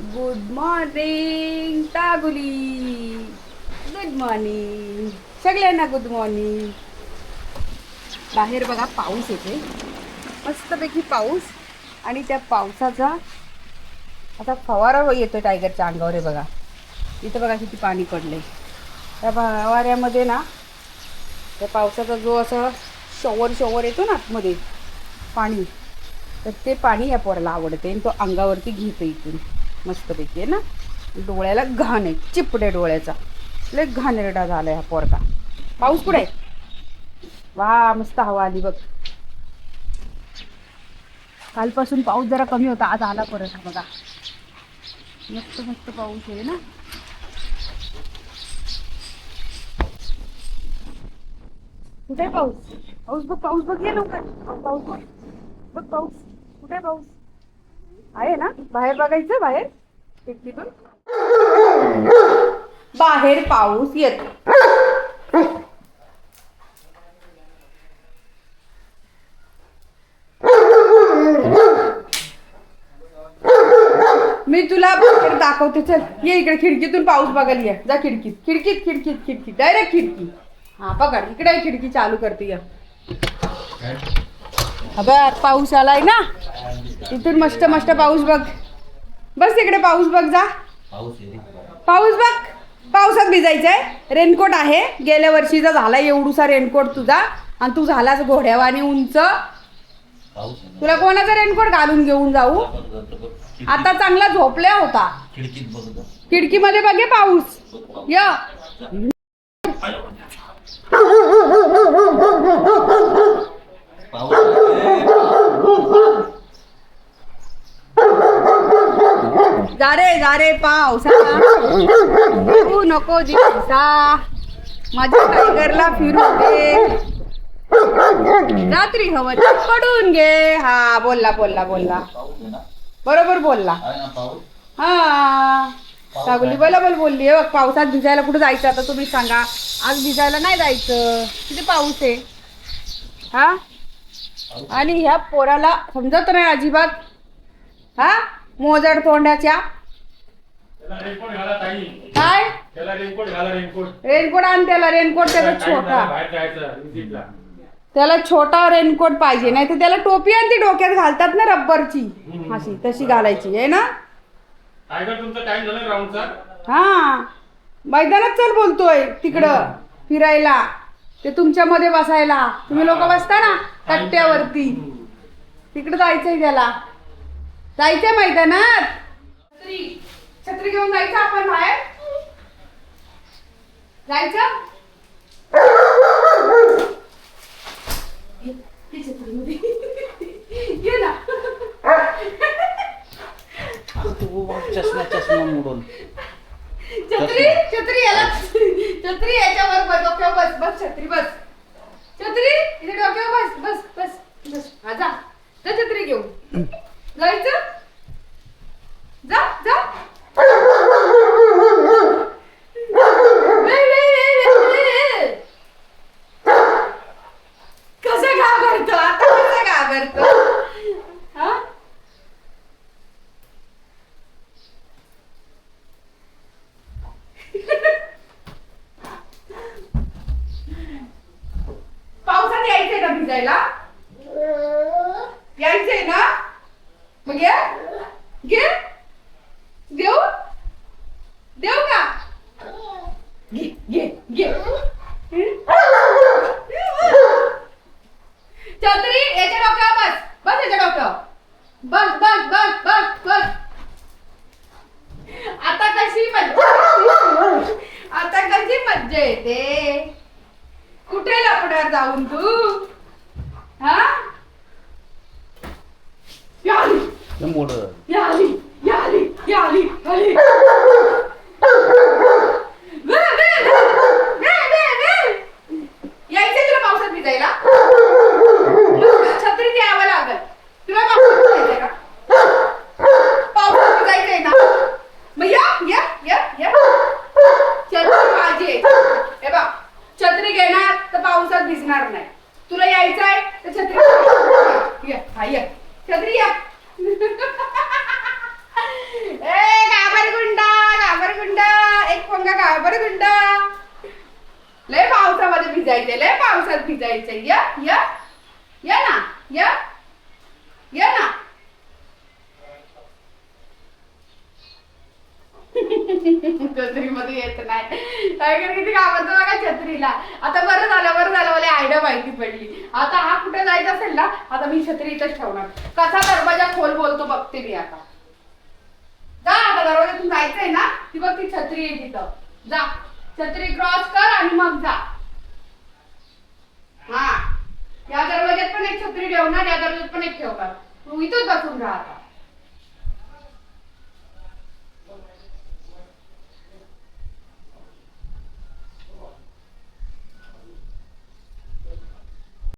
Good morning टागुली good morning सगळ्यांना good morning बाहेर बघा पाऊस येते मस्तपैकी पाऊस. आणि त्या पावसाचा आता फवारा हो- येतो टायगरच्या अंगावर आहे बघा. इथं बघा किती पाणी पडले त्या फवाऱ्यामध्ये ना त्या पावसाचा जो असा शॉवर शॉवर येतो ना आतमध्ये पाणी तर ते पाणी या पोराला आवडते आणि तो अंगावरती घेतो इथून. मस्तपैकी आहे ना? डोळ्याला घाण आहे चिपडे डोळ्याचा. लय घाणेरडा झाला हा पोरगा. पाऊस कुठे आहे? वा मस्त हवा आली बघ. कालपासून पाऊस जरा कमी होता आज आला परत बघा. मस्त मस्त पाऊस आहे ना? कुठे आहे पाऊस? पाऊस बघ पाऊस बघ ये लवकर. पाऊस बघ बघ पाऊस. कुठे पाऊस? आहे ना? बाहेर बघायचं बाहेर? खिडकीतून बाहेर पाऊस येतो. मी तुला बाहेर दाखवते चल. ये इकडे खिडकीतून पाऊस बघायला ये. जा खिडकीत. खिडकीत खिडकीत खिडकीत. डायरेक्ट खिडकी. हा पकड. इकडे खिडकी चालू करते या. अबे पाऊस आलाय ना? इथून मस्त मस्त पाऊस बघ. बस तिकडे पाऊस बघ जा. पाऊस बघ. पावसात भिजायचंय. रेनकोट आहे. गेल्या वर्षीचा झाला एवढूसा रेनकोट तुझा आणि तू झालास घोड्यावानी उंच. तुला कोणाचा रेनकोट घालून घेऊन जाऊ? आता चांगला झोपल्या होता. खिडकीमध्ये बघे पाऊस. य. जा रे जा रे नको दिवसा माझ्या टायगरला फिरू दे. रात्री हवं पडून घे. हा बोलला बोलला बोलला. बरोबर बोलला. हा. सागुली बरोबर बोलली. बघ पावसात भिजायला कुठं जायचं आता तुम्ही सांगा. आज भिजायला नाही जायचं. किती पाऊस आहे? हा? आणि ह्या पोराला समजत नाही अजिबात. हा? मोजड तोंडाच्या. काय? रेनकोट आण त्याला रेनकोट त्याचा छोटा. त्याला छोटा रेनकोट पाहिजे नाही तर त्याला टोपी आणि ती डोक्यात घालतात ना रब्बरची. अशी तशी घालायची आहे ना? हा. मैदानात चल बोलतोय तिकडं फिरायला. ते तुमच्या मध्ये बसायला. तुम्ही लोक बसता ना कट्ट्यावरती. तिकडं जायचंय त्याला. जायचंय मैदानात. छत्री. छत्री घेऊन जायचं आपण बाहेर. जायचं? ये, ये छत्रीमध्ये. ये ना. चष्मा चष्मा मोडून. छत्री? छत्री याला. छत्री याच्यावर बस डोक्यावर बस बस छत्री बस. छत्री? इथे डोक्यावर बस बस बस बस. हा जा छत्री घेऊन. जायचं? जा जा. कसं घाबरतो? आता कसं घाबरतो? हा? पावसात यायचंय का भिजायला? यायचंय ना? मग घे. घे. देऊ? देऊ का? घे घे घे. छत्री याच्या डोक्यावर बस. बस याच्या डोक्यावर. बस बस बस बस बस. आता कशी मज्जा? आता कशी मज्जा येते? कुठे लपणार जाऊन तू हा याली मोड याली याली याली आली वे, वे, वे, वे, वे, वे. यायचंय तुला पावसात भिजायला मग छत्री द्यावं लागल तुला पावसात भिजायचंय का पावसात भिजायचंय ना मग या या या या छत्री माझी आहे हे बघ छत्री घेणार तर पावसात भिजणार नाही तुला यायचं आहे तर छत्री ये, हा, ये. छत्री या ए बरं गुंडा लय पावसामध्ये भिजायचे लय पावसात भिजायचे या या या ये या ना छत्रीमध्ये येत नाही काय कर किती कामाचं बघा छत्रीला आता बरं झालं बरं झालं मला आयडिया माहिती पडली आता हा कुठे जायचं असेल ना आता मी छत्री इथंच ठेवणार कसा दरवाजा खोल बोलतो बघते मी आता जा आता दरवाजातून जायचंय ना ती बघ ती छत्री आहे तिथं जा छत्री क्रॉस कर आणि मग जा हा या दरवाज्यात पण एक छत्री ठेवणार या दरवाज्यात पण एक ठेवणार तू इथंच बसून राहता